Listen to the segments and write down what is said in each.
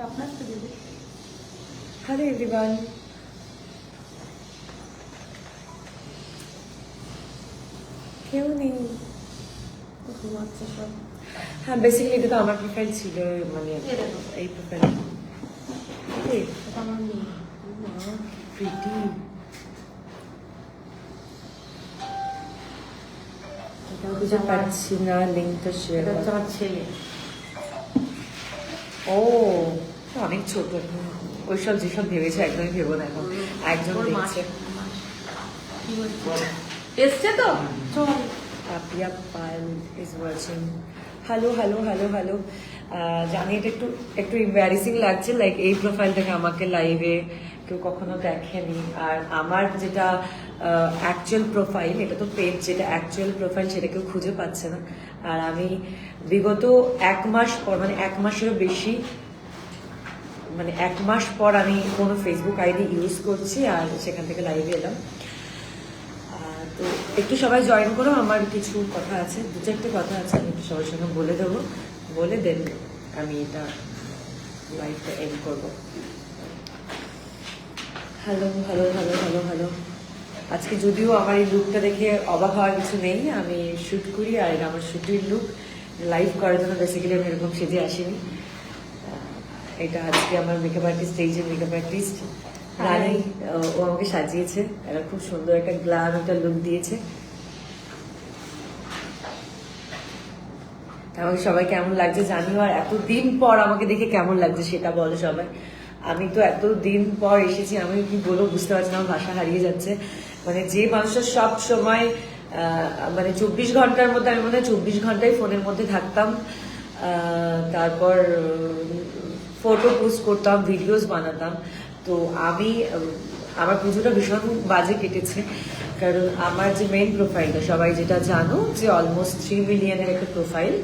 আপনার তো দিদি হ্যালো এভরিওয়ান কেউ নেই ঘুমাচ্ছে সব হ্যাঁ বেসিক্যালি এটা তো আমার প্রোফাইল ছিল মানে এই প্রোফাইল আমার প্রিটি পাচ্ছি না লিঙ্কটা শেয়ার আমার ছেলে ও অনেক ছোট। ওইসব যেসব ভেবেছে একদমই ভেবো না এখন। একজন দেখছে। এসছে তো? Papiya Pal is watching hello hello hello hello জানি এটা একটু একটু ইম্বারিসিং লাগছে লাইক এই প্রোফাইল থেকে আমাকে লাইভে কেউ কখনো দেখেনি। আর আমার যেটা অ্যাকচুয়াল প্রোফাইল এটা তো পেজ যেটা অ্যাকচুয়াল প্রোফাইল সেটা কেউ খুঁজে পাচ্ছে না। আর আমি বিগত এক মাস পর মানে এক মাসেরও বেশি মানে এক মাস পর আমি কোনো ফেসবুক আইডি ইউজ করছি আর সেখান থেকে লাইভে এলাম। তো একটু সবাই জয়েন করো, আমার কিছু কথা আছে, দু চারটে কথা আছে, আমি একটু সবার সঙ্গে বলে দেবো। বলে দেন আমি এটা লাইভটা এন্ড করব। Hello hello hello hello hello আজকে যদিও আমার এই লুকটা দেখে অবাক হওয়ার কিছু নেই আমি শ্যুট করি আর এটা আমার শুটিং লুক লাইভ করার জন্য বেসিক্যালি আমি এরকম সেজে আসিনি। এটা আজকে আমার মেকআপ আর্টিস্ট এই যে মেকআপ আর্টিস্ট রানী ও আমাকে সাজিয়েছে। এটা খুব সুন্দর একটা গ্লাম একটা লুক দিয়েছে। আমাকে সবাই কেমন লাগছে জানিও আর এতদিন পর আমাকে দেখে কেমন লাগছে সেটা বলো সবাই। আমি তো এতদিন পর এসেছি আমি কি বলব বুঝতে পারছি না আমার ভাষা হারিয়ে যাচ্ছে। মানে যে মানুষের সব সময় মানে চব্বিশ ঘণ্টার মধ্যে, আমি মনে হয় চব্বিশ ঘন্টাই ফোনের মধ্যে থাকতাম। তারপর ফটো পোস্ট করতাম ভিডিওস বানাতাম। তো আমি আমার পুজোটা ভীষণ বাজে কেটেছে। কারণ আমার যে মেইন প্রোফাইলটা সবাই যেটা জানো যে অলমোস্ট থ্রি মিলিয়নের একটা প্রোফাইল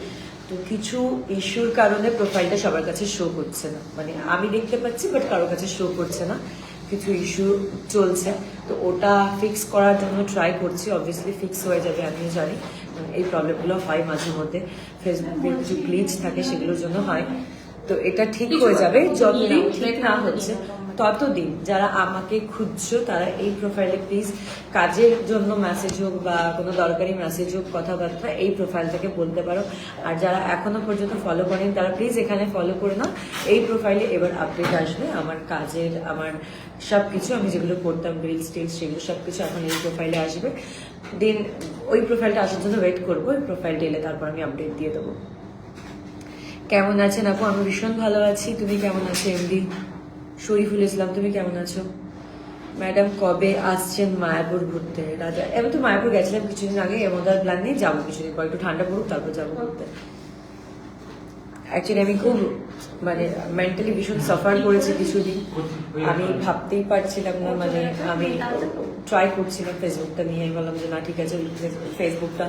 তো কিছু ইস্যুর কারণে প্রোফাইলটা সবার কাছে শো করছে না। মানে আমি দেখতে পাচ্ছি বাট কারোর কাছে শো করছে না। কিছু ইস্যু চলছে। তো ওটা ফিক্স করার জন্য ট্রাই করছি। অবভিয়াসলি ফিক্স হয়ে যাবে আমিও জানি। এই প্রবলেমগুলো হয় মাঝে মধ্যে। ফেসবুকে কিছু গ্লিচ থাকে সেগুলোর জন্য হয়। তো এটা ঠিক হয়ে যাবে যতদিন ঠিক না হচ্ছে। ততদিন যারা আমাকে খুঁজছো, তারা এই প্রোফাইলে প্লিজ কাজের জন্য মেসেজ হোক বা কোনো দরকারি মেসেজ হোক, কথাবার্তা, এই প্রোফাইল থেকে বলতে পারো। আর যারা এখনও পর্যন্ত ফলো করেন, তারা প্লিজ এখানে ফলো করে নাও। এই প্রোফাইলে এবার আপডেট আসবে আমার কাজের, আমার সব কিছু আমি যেগুলো করতাম রিল টিলস সেগুলো সব কিছু এখন এই প্রোফাইলে আসবে। দেন ওই প্রোফাইলটা আসার জন্য ওয়েট করব, ওই প্রোফাইলটা এলে তারপর আমি আপডেট দিয়ে দেবো। কেমন আছেন আপু? আমি ভীষণ ভালো আছি। তুমি কেমন আছো এমডি শরীফুল ইসলাম, তুমি কেমন আছো? ম্যাডাম কবে আসছেন মায়াপুর ঘুরতে? রাজা আমি তো মায়াপুর গেছিলাম কিছুদিন আগে এমন প্ল্যান নিয়ে যাব কিছুদিন পর। একটু ঠান্ডা পড়ুক, তারপর যাব ঘুরতে। অ্যাকচুয়ালি আমি খুব মানে মেন্টালি ভীষণ সাফার করেছি কিছুদিন। আমি ভাবতেই পারছিলাম না মানে আমি ট্রাই করছিলাম ফেসবুকটা নিয়ে। আমি বললাম যে না ঠিক আছে ফেসবুকটা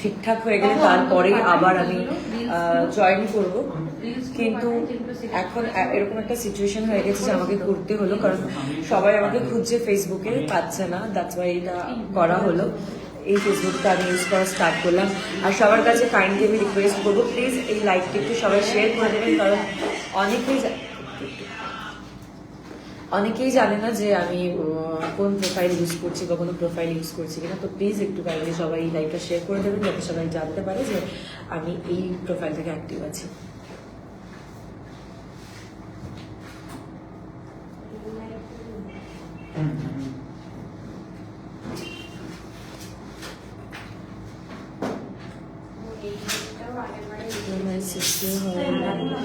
ঠিকঠাক হয়ে গেলে তারপরেই আবার আমি জয়েন করব। কিন্তু এখন এরকম একটা সিচুয়েশন হয়ে গেছে যে আমাকে করতে হলো। কারণ সবাই আমাকে খুঁজছে ফেসবুকে পাচ্ছে না। দ্যাটস ওয়াই এটা করা হলো। এই ফেসবুকটা আমি ইউজ করা স্টার্ট করলাম। আর সবার কাছে কাইন্ডলি আমি রিকোয়েস্ট করব প্লিজ এই লাইভটা একটু সবাই শেয়ার করে দেবেন, কারণ অনেকেই অনেকেই জানে না যে আমি কোন প্রোফাইল ইউজ করছি বা কোনো প্রোফাইল ইউজ করছি কিনা। তো প্লিজ একটু কাইন্ডলি সবাই এই লাইভটা শেয়ার করে দেবেন, যাতে সবাই জানতে পারে যে আমি এই প্রোফাইল থেকে অ্যাক্টিভ আছি।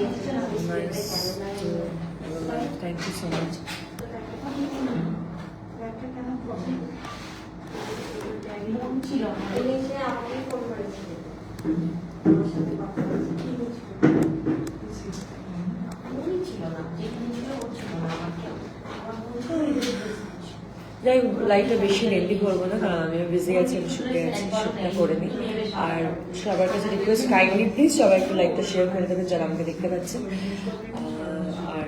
Nice to have a life. Thank you so much. মন ছিল না মনই ছিল না যেখানে ছিল ও ছিল না আমাকে আমার মন ছিল যাই হোক লাইফটা বেশি লেন্দি করব না কারণ আমি বিজি আছি আমি শুটে আছি শুটটা করে নিই। আর সবার কাছে রিকোয়েস্ট কাইন্ডলি প্লিজ সবাই একটু লাইভটা শেয়ার করে দেবেন যারা আমাকে দেখতে পাচ্ছেন। আর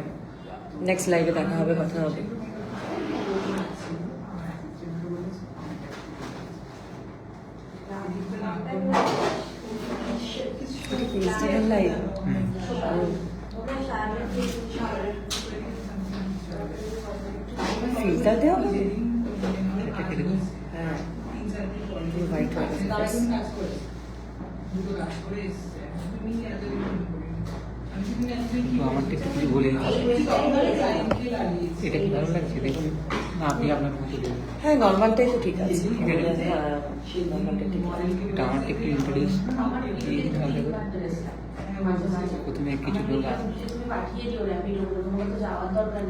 নেক্সট লাইভে দেখা হবে কথা হবে। লাইভ ফিল্টার দেওয়া হবে? হ্যাঁ পুরো white হয়ে গেছে face। তো আমারটা একটু কিছু বলে এটা কি ভালো লাগছে? দেখুন না আপনি আপনার মতো হ্যাঁ নর্মালটাই তো ঠিক আছে। ঠিক আছে। হ্যাঁ নর্মালটা ঠিক আছে। এটা আমারটা একটু ইন্ট্রোডিউস তাহলে। প্রথমে কিছু করে নেই।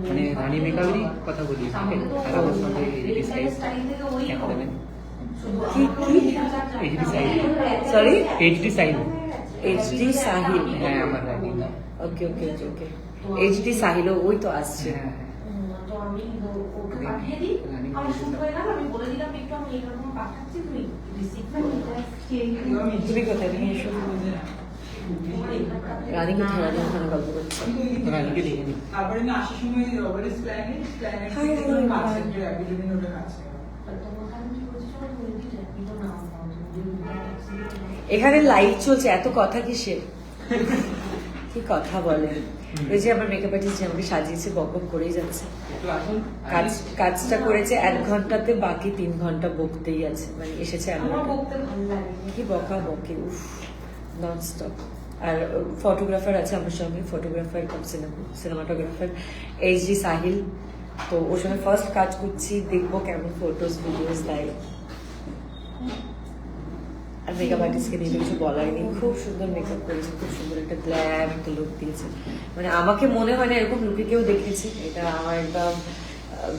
মানে রানী মেকআপেরই কথা বলি। আমার কেন দেবেন। কি কি HD size sorry HD size HD Sahil হ্যাঁ আমার ওকে ওকে ওকে ওকে এইচডি সাহিল ওই তো আসছে। হ্যাঁ তুমি কোথায়? তুমি এসো। রানী কোথায় ওখানে গল্প করছে। রানীকে দেখে তারপরে না আসার সময় রবার্ট এখানে লাইভ চলছে এত কথা কিসের? কি কথা বলে? ওই যে আমার মেকআপ আর্টিস্ট যে আমাকে সাজিয়েছে বক বক করেই যাচ্ছে। কাজ কাজটা করেছে এক ঘন্টাতে বাকি তিন ঘণ্টা বকতেই আছে মানে এসেছে কি বকা বকে উফ নন স্টপ আর ফটোগ্রাফার আছে আমার সঙ্গে photographer cum cinematographer H D Sahil তো ওর সঙ্গে ফার্স্ট কাজ করছি দেখব কেমন ফটোস ভিডিওস দেয় আর মেকআপ আর্টিস্টকে নিয়ে কিছু বলার নেই। খুব সুন্দর মেকআপ করেছে, খুব সুন্দর একটা গ্ল্যাম একটা লুক দিয়েছে। মানে আমাকে মনে হয় না এরকম লুকে কেউ দেখেছে। এটা আমার একদম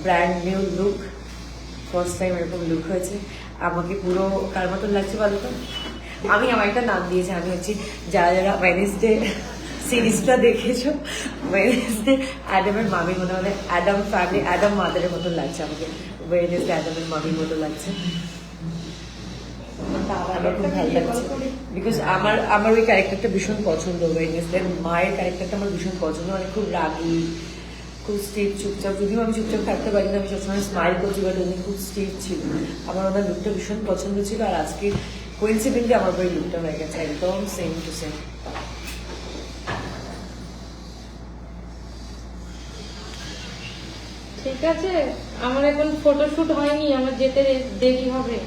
brand new look first time এরকম লুক হয়েছে। আমাকে পুরো কার মতন লাগছে বলো তো? আমি আমার একটা নাম দিয়েছি, আমি হচ্ছি যারা যারা ওয়েনেসডে সিরিজটা দেখেছ ওয়েনেসডে অ্যাডামের মামির মনে হলে অ্যাডাম ফ্যামিলি অ্যাডাম মাদারের মতন লাগছে আমাকে। ওয়েনেসডে অ্যাডামের মামির মতো লাগছে। আমার খুব ভালো লাগছে। বিকজ আমার আমার ওই ক্যারেক্টারটা ভীষণ পছন্দ ওয়েনেসডে মায়ের ক্যারেক্টারটা আমার ভীষণ পছন্দ। মানে খুব রাগী খুব স্ট্রিট চুপচাপ। যদিও আমি চুপচাপ থাকতে পারি না আমি সবসময় স্মাইল করছি বাট উনি খুব স্ট্রিট ছিল। আমার ওনার লুকটা ভীষণ পছন্দ ছিল আর আজকে কোইন্সিডেন্টলি আমার ওই লুকটা হয়ে গেছে একদম সেম টু সেম ঠিক আছে আমার এখন ফটোশুট হয়নি আমার যেতে দেরি হবে।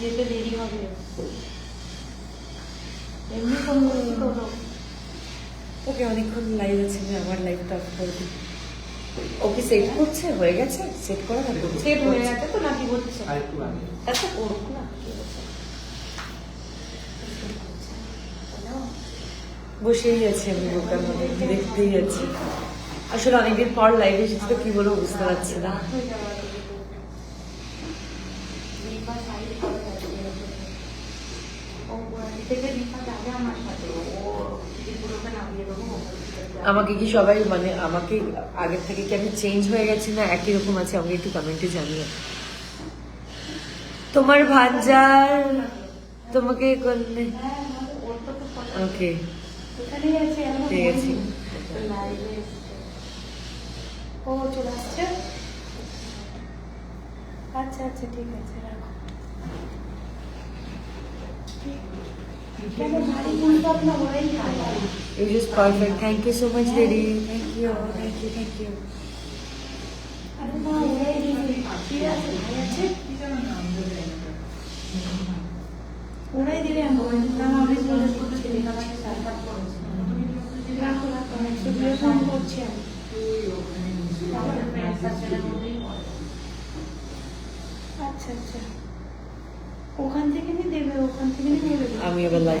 যেতে দেরি হবে। এমনি করছি ওকে অনেকক্ষণ লাইভ আছে আমি আমার লাইভটা অফ করে দিই। ওকে সেট করছে? হয়ে গেছে? সেট করা না সেট হয়ে গেছে তো নাকি হচ্ছে? আর একটু আগে। আচ্ছা করুক না? বসেই আছি আমি বোকার মধ্যে দেখতেই আছি। আসলে অনেকদিন পর লাইভে এসেছি তো কি বলব বুঝতে পারছি না। আমাকে কি সবাই মানে আমাকে আগের থেকে কি আমি চেঞ্জ হয়ে গেছি না একই রকম আছে আমাকে একটু কমেন্টে জানিও তোমার ভাঞ্জার, তোমাকে করলে। ওকে ঠিক আছে। আচ্ছা আচ্ছা ঠিক আছে রাখো। খায় you just perfect thank you so much দিদি thank you thank you thank you ওরাই দিবে আমি আমি করছি আমি। আচ্ছা আচ্ছা। ওখান থেকে নিয়ে দেবে ওখান থেকে নেবে। আমি লাইভ